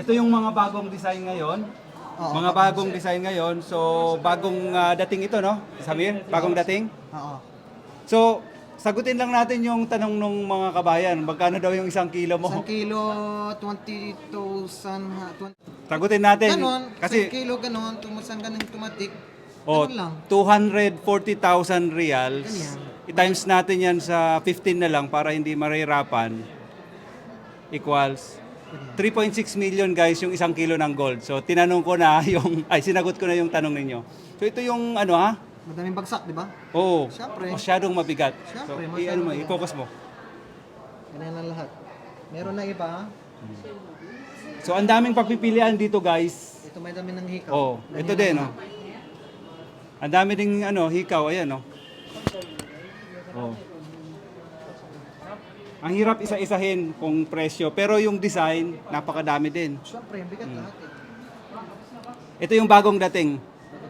Ito yung mga bagong design ngayon. Oo, mga bagong design ngayon. So, bagong ah, dating ito, no? Samir, bagong dating. Oo. So, sagutin lang natin yung tanong ng mga kabayan. Magkano daw yung isang kilo mo? Isang kilo, 20,000, ha, 20. Sagutin natin. Ganon, Kasi, isang kilo ganon, tumusan ganun tumatik. oh, Ganon lang. 240,000 reals. Ganyan. I-times natin yan sa 15 na lang para hindi marahirapan. Equals 3.6 million guys yung isang kilo ng gold. So tinanong ko na yung, ay sinagot ko na yung tanong ninyo. So ito yung ano ha? Madaming bagsak, di ba? Oo. Siyempre. Masyadong mabigat. so, Siyempre, i- masyadong ano mo, i-focus mo. Ganyan na lahat. Meron na iba. So ang daming pagpipilian dito guys. Ito may dami ng hikaw. Oh, Ganyan ito din, lahat. oh. Ang dami ding ano, hikaw, ayan, oh. Oh. Ang hirap isa-isahin kung presyo, pero yung design, napakadami din. Siyempre, bigat lahat eh. Ito yung bagong dating.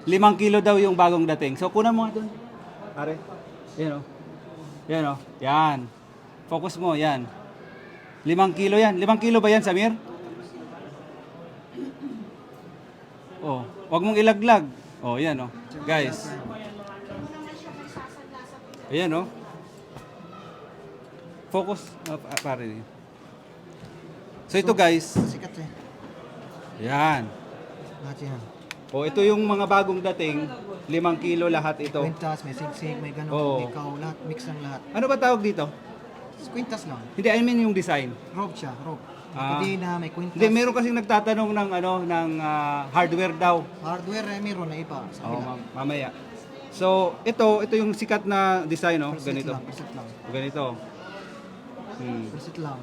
Limang kilo daw yung bagong dating. So, kunan mo nga doon. Pare. Yan, oh. Yan, oh. Yan. Focus mo, yan. Limang kilo yan. Limang kilo ba yan, Samir? Oh, wag mong ilaglag. Oh, yan, oh. Guys. Ayan, oh. Focus. Oh, pa- pare. So, ito, guys. Sikat eh. Yan. Lahat yan. O ito yung mga bagong dating, limang kilo lahat ito. Quintas, may sigsig, may ganon, Oo. hikaw, lahat, mix ng lahat. Ano ba tawag dito? Quintas lang. Hindi, I mean yung design. Rope siya, rope. Ah. Hindi na may quintas. Hindi, meron kasing nagtatanong ng ano ng ah, hardware daw. Hardware eh, meron na iba. Sa Oh, kabila. ma- mamaya. So, ito, ito yung sikat na design, no? Preset Ganito. lang, lang. Ganito. Hmm. Preset lang.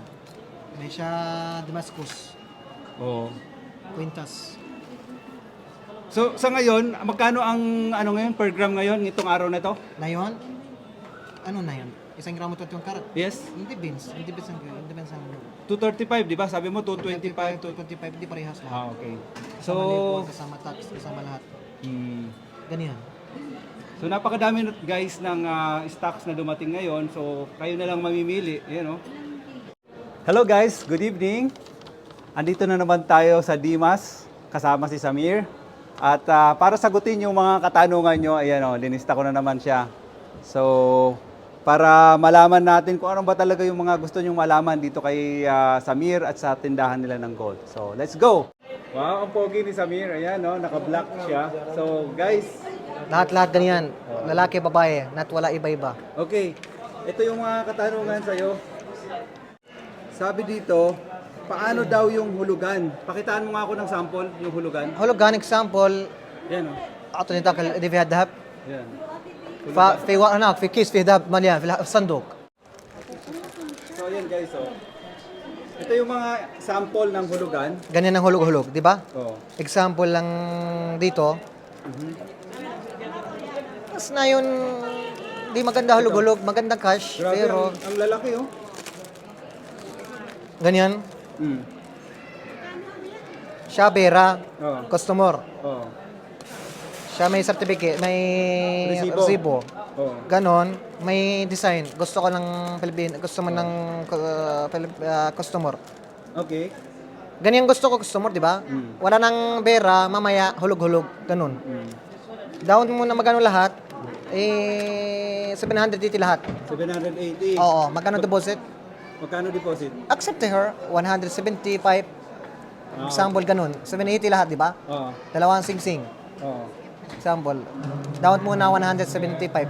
May siya Damascus, Oh. quintas. So, sa ngayon, magkano ang ano ngayon per gram ngayon itong araw na to? Na yun, ano na yun? Isang gramo 21 karat. Yes. Hindi beans, hindi beans ang hindi beans ang 235, di ba? Sabi mo 225 to 25, hindi parehas lang. Ah, okay. So, So, kasama tax, kasama lahat. hmm. Ganyan. So napakadami na- guys ng ah, stocks na dumating ngayon. So kayo na lang mamimili, Ayan, oh. Hello guys, good evening. Andito na naman tayo sa Dimas kasama si Samir. At ah, para sagutin yung mga katanungan nyo, ayan oh, linista ko na naman siya. So para malaman natin kung ano ba talaga yung mga gusto nyong malaman dito kay ah, Samir at sa tindahan nila ng gold. So let's go! Wow, ang pogi ni Samir. Ayan, oh, naka-black siya. So guys, lahat-lahat ganyan. Lalaki, babae. Not wala iba-iba. Okay. Ito yung mga katanungan sa'yo. Sabi dito, paano daw yung hulugan? Pakitaan mo nga ako ng sample, yung hulugan. Hulugan, example, Yan o. ato ni Takal, di fi hadhab. Yan. Fa, fi wa ano, fi kis, fi hadhab, malyan, ah, fi sandok. So, yan guys o. Ito yung mga sample ng hulugan. Ganyan ang hulog-hulog, di ba? Oh. Example lang dito, mm-hmm. Tapos na yun, di maganda hulog-hulog, maganda cash, Grabe, pero ang, ang lalaki oh. ganyan. Mm. Siya pera, Oh. customer. Oh. Siya may certificate, may Resibo. resibo. Oh. Ganon, may design. Gusto ko ng Pilipino, gusto mo ng uh, Pilip- uh, customer. Okay. Ganyan gusto ko customer, di ba? Mm. Wala nang pera, mamaya hulog-hulog, ganun. Mm. Down mo na magano lahat, eh 780 lahat. 780. Oo, magkano deposit? Magkano deposit? Accept her, 175. Ah. Example ganun, 780 lahat, di ba? Oh. Dalawang sing-sing. Oh. Example. Down muna 175.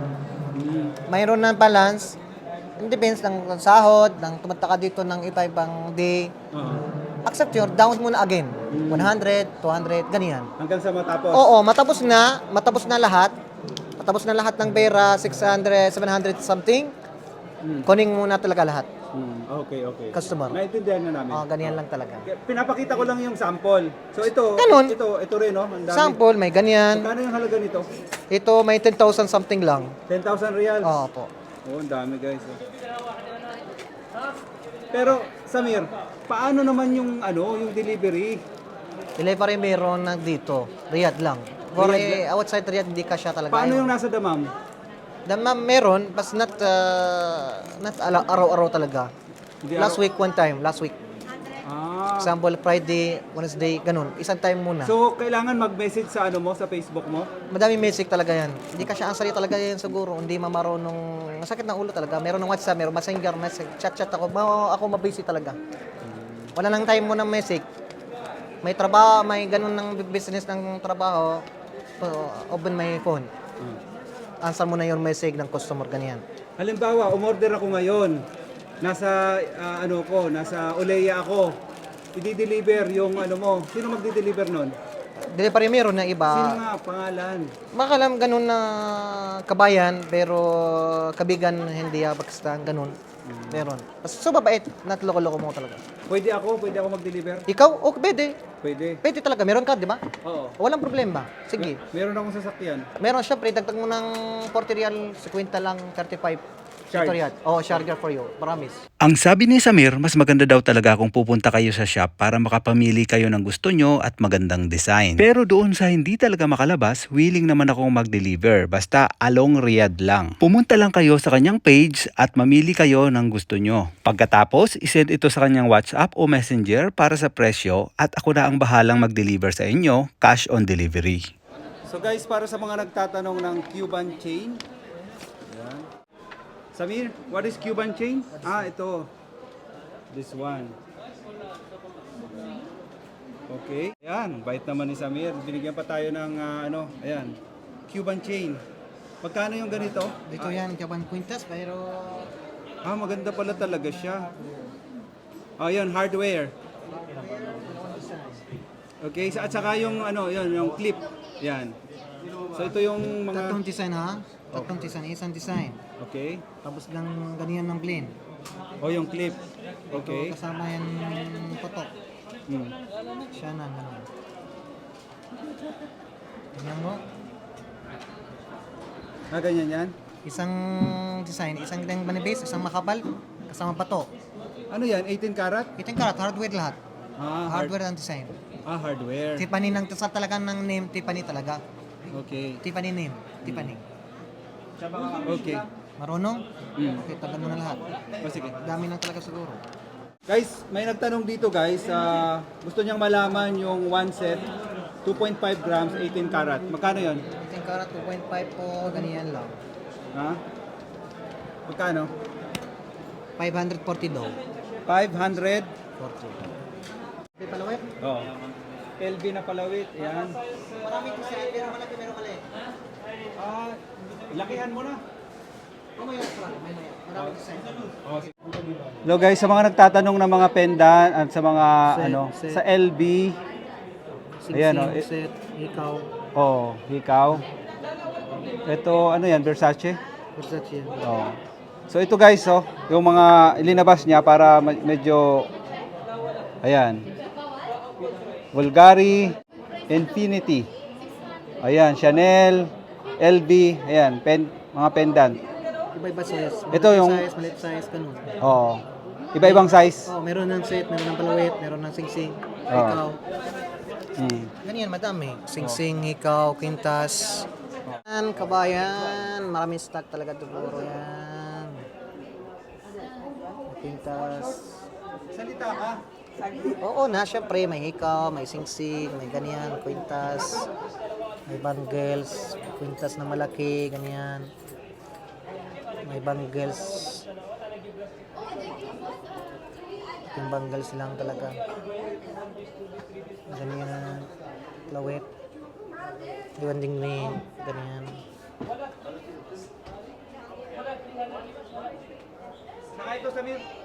Mm. Mayroon ng balance, depends ng sahod, ng tumataka dito ng iba-ibang day. Oh. Accept your down muna again. 100, 200, ganyan. Hanggang sa matapos. Oo, matapos na, matapos na lahat. Matapos na lahat ng pera, 600, 700 something. Mm. Kuning muna talaga lahat. Mm. Okay, okay. Customer. Naintindihan na namin. Oh, ganyan lang talaga. Pinapakita ko lang yung sample. So ito, Ganun. ito, ito rin, no? Ang dami. Sample, may ganyan. Magkano yung halaga nito? Ito, may 10,000 something lang. 10,000 reals. Oo po. Oh, ang dami guys. oh. Pero, Samir, paano naman yung ano, yung delivery? Delivery meron na dito. Riyadh lang. For eh, outside Riyadh, hindi ka siya talaga. Paano yung nasa damam? Dama meron, but not, uh, not ala- araw-araw talaga. Hindi Last araw- week, one time. Last week. Ah, Example, Friday, Wednesday, ganun. Isang time muna. So, kailangan mag-message sa ano mo, sa Facebook mo? Madaming message talaga yan. Hindi ka siya ansari talaga yan siguro. Hindi mamarunong, masakit ng ulo talaga. Meron ng WhatsApp, meron messenger, message, chat-chat ako. Ma, ako mabusy talaga. Wala nang time mo ng message. May trabaho, may ganun ng business ng trabaho. So, open my phone. Answer mo na yung message ng customer, ganyan. Halimbawa, umorder ako ngayon. Nasa ah, ano ko, nasa Oleya ako. I-deliver yung ano mo. Sino magdi-deliver nun? Delivery meron na Sino iba. nga pangalan? Makalam ganun na kabayan, pero kabigan hindi ah, basta ganun. Meron. So, babait. Not loko-loko mo talaga. Pwede ako, pwede ako mag-deliver? Ikaw, okay, pwede. Pwede. Pwede talaga. Meron ka, di ba? Oo. Walang problema. Sige. Meron akong sasakyan. Meron, syempre, dagdag mo ng 40 real, 50 lang, 35. Charge. Oh, charger for you. Promise. Ang sabi ni Samir, mas maganda daw talaga kung pupunta kayo sa shop para makapamili kayo ng gusto nyo at magandang design. Pero doon sa hindi talaga makalabas, willing naman akong mag-deliver. Basta along Riyadh lang. Pumunta lang kayo sa kanyang page at mamili kayo ng gusto nyo. Pagkatapos, isend ito sa kanyang WhatsApp o Messenger para sa presyo at ako na ang bahalang mag-deliver sa inyo, cash on delivery. So guys, para sa mga nagtatanong ng Cuban chain. Samir, what is Cuban chain? Ah, ito. This one. Okay. Ayan, bait naman ni Samir. Binigyan pa tayo ng ah, ano, ayan. Cuban chain. Magkano yung ganito? Dito yan, Japan Quintas, pero Ah, maganda pala talaga siya. Oh, yun, hardware. Okay, at saka yung ano, yun, yung clip. Yan. So ito yung mga tatlong design ha. Tatlong design, isang design. Okay. Tapos lang ganyan ng blend. Oh, yung clip. Okay. So, kasama yan putok. Hmm. Siya na, ganun. Ganyan mo. Ah, ganyan yan. Isang design, isang lang manibase, isang makapal, kasama pato. Ano yan? 18 karat? Iting karat, hardware lahat. Ah, hard- Hardware ang design. ah hardware. Tiffany ng sa talaga ng name, Tiffany talaga. Okay. Tiffany name, Tiffany. Okay. Marunong? Hmm. Okay, tagal mo na lahat. Oh, sige. Dami lang talaga siguro. Guys, may nagtanong dito guys. ah, gusto niyang malaman yung one set 2.5 grams 18 karat. Magkano yon? Iting karat, 2.5 po, ganyan lang. Ha? Magkano? 540 daw. 500. 40. Di palawit? Oh. LB na palawit. Ayan. Maraming design, pero malaki meron mali. Ah, lakihan mo na. Mamaya, mamaya. Maraming design. Hello guys, sa mga nagtatanong ng mga pendant at sa mga Set, ano, set. sa LB, Ayan, oh, eh. set, ikaw, oh, hikaw. Ito ano yan, Versace? Versace. Oh. So ito guys, oh, yung mga ilinabas niya para medyo ayan. Bulgari, Infinity. Ayan, Chanel, LB, ayan, pen, mga pendant. Iba-iba size. Ito yung- size, maliit size, ganun. Oh. Iba-ibang size. Oh, meron ng set, meron ng palawit, meron ng singsing, Oh. ikaw. Hmm. Ganyan, madami. Singsing, ikaw, quintas. Yan, kabayan. Maraming stock talaga siguro yan. Quintas. Salita ka. Oo na, syempre, may ikaw, may singsing, may ganyan, quintas. May bangles, quintas na malaki, ganyan. May bangles. Yung bangles lang talaga. Ganyan, lawit. Iwan ding ring, ganyan. Saka ito, Samir.